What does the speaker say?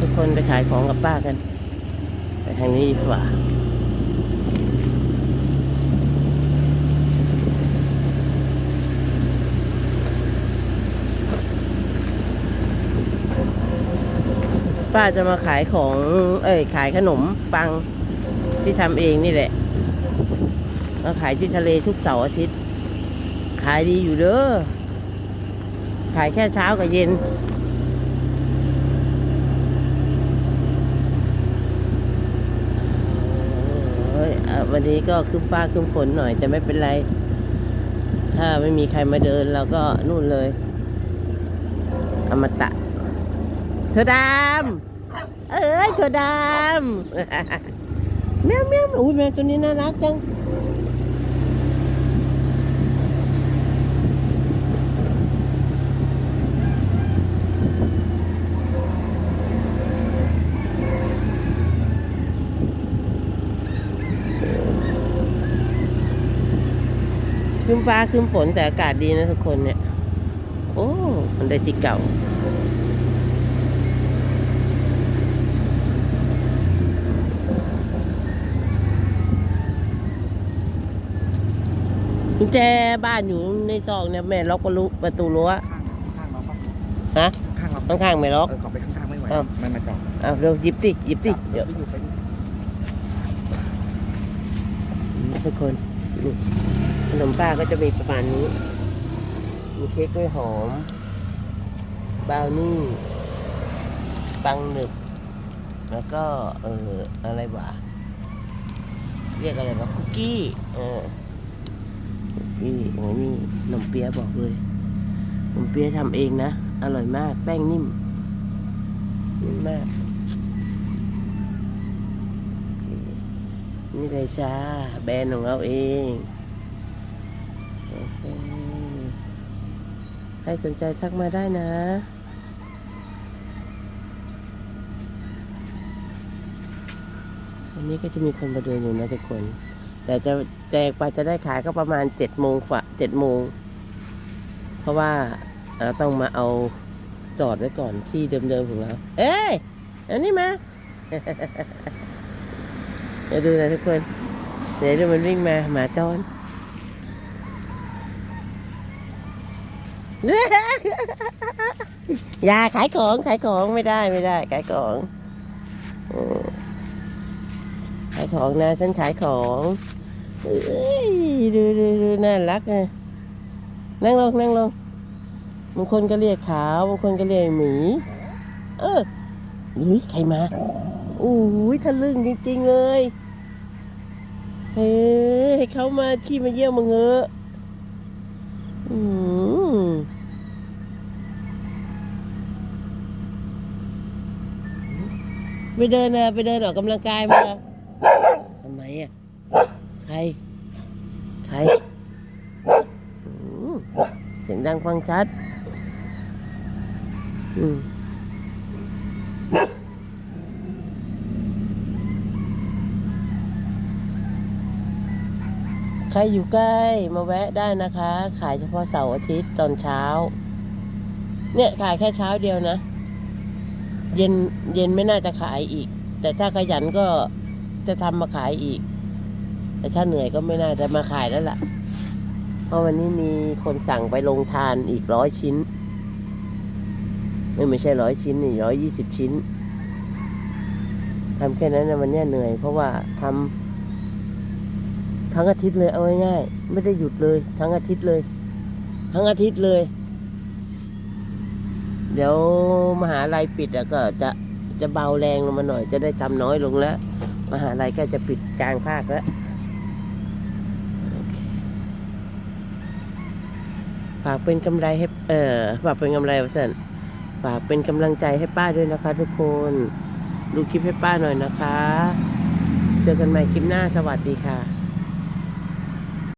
ทุกคนไปขายของกับป้ากัน ไปทางนี้ดีกว่าป้าจะมาขายของ เอ้ย ขายขนมปังที่ทำเองนี่แหละ มาขายที่ทะเลทุกเสาร์อาทิตย์ ขายดีอยู่เด้อ ขายแค่เช้ากับเย็น เอ้ยอะ วันนี้ก็คึ้มฟ้าคึ้มฝนหน่อยแต่ไม่เป็นไร ถ้าไม่มีใครมาเดินเราก็นู่นเลย อมตะเธอดำเอ้ยเธอดำแมวแมวอุ้ยแมวตัวนี้น่ารักจัง ครึ้มฟ้าครึ้มฝนแต่อากาศดีนะทุกคนเนี่ย โอ้มันได้ที่เก่า กุญแจบ้านอยู่ในซองเนี่ยแม่ล็อกประตูประตูรั้วข้างเราปะฮะข้างเราข้างๆไม่ล็อก เออขอไปข้างๆไม่ไหวอ้าว มันมาจอดเอาเร็วหยิบสิหยิบสิเดี๋ยว ไปอยู่ไปอยู่ทุกคนนี่ ขนมป้าก็จะมีประมาณนี้ มีเค้กกล้วยหอมบราวนี่ปังหนึบ แล้วก็ เอออะไรวะเรียกอะไรวะคุกกี้ เออคุกกี้โอ้นี่ขนมเปี๊ยะบอกเลยขนมเปี๊ยะทำเองนะ อร่อยมาก แป้งนิ่มนิ่มมากนี่เลยจ้าแบรนด์ของเราเอง อเคใครสนใจทักมาได้นะ วันนี้ก็จะมีคนมาเดินอยู่นะทุกคน แต่จะแต่กว่าจะได้ขายก็ประมาณเจ็ดโมงกว่าเจ็ดโมง เพราะว่าเราต้องมาเอาจอดไว้ก่อนที่เดิมๆของเรา เอ้ย อันนี้มา เดี๋ยวดูนะทุกคน เดี๋ยวดูมันวิ่งมาหมาจร อย่าขายของขายของไม่ได้ไม่ได้ ขายของขายของนะฉันขายของดูดูดูน่ารักไงนั่งลงนั่งลงบางคนก็เรียกขาวบางคนก็เรียกหมี เออเฮ้ยใครมาอู้ยทะลึ่งจริงๆเลยเฮ้ให้เขามาขี้มาเยี่ยมมึงเถอะอืม ไปเดินไปเดินออกกำลังกายมาทำไมอะ ใคร ใคร เสียงดังฟังชัด อืมใครอยู่ใกล้มาแวะได้นะคะ ขายเฉพาะเสาร์อาทิตย์ตอนเช้า เนี่ยขายแค่เช้าเดียวนะ เย็นเย็นไม่น่าจะขายอีก แต่ถ้าขยันก็จะทำมาขายอีก แต่ถ้าเหนื่อยก็ไม่น่าจะมาขายแล้วล่ะ เพราะวันนี้มีคนสั่งไปลงทานอีกร้อยชิ้นไม่ใช่ร้อยชิ้นนี่ร้อยยี่สิบชิ้นทำแค่นั้นนะวันนี้เหนื่อย เพราะว่าทำทั้งอาทิตย์เลยเอาง่ายๆไม่ได้หยุดเลย ทั้งอาทิตย์เลย ทั้งอาทิตย์เลย เดี๋ยวมหาลัยปิดอะก็จะจะเบาแรงลงมาหน่อย จะได้ทำน้อยลงแล้ว มหาลัยก็จะปิดกลางภาคแล้วฝากเป็นกำไรให้เออฝากเป็นกำไรเพื่อนฝากเป็นกำลังใจให้ป้าด้วยนะคะ ทุกคนดูคลิปให้ป้าหน่อยนะคะ เจอกันใหม่คลิปหน้าสวัสดีค่ะ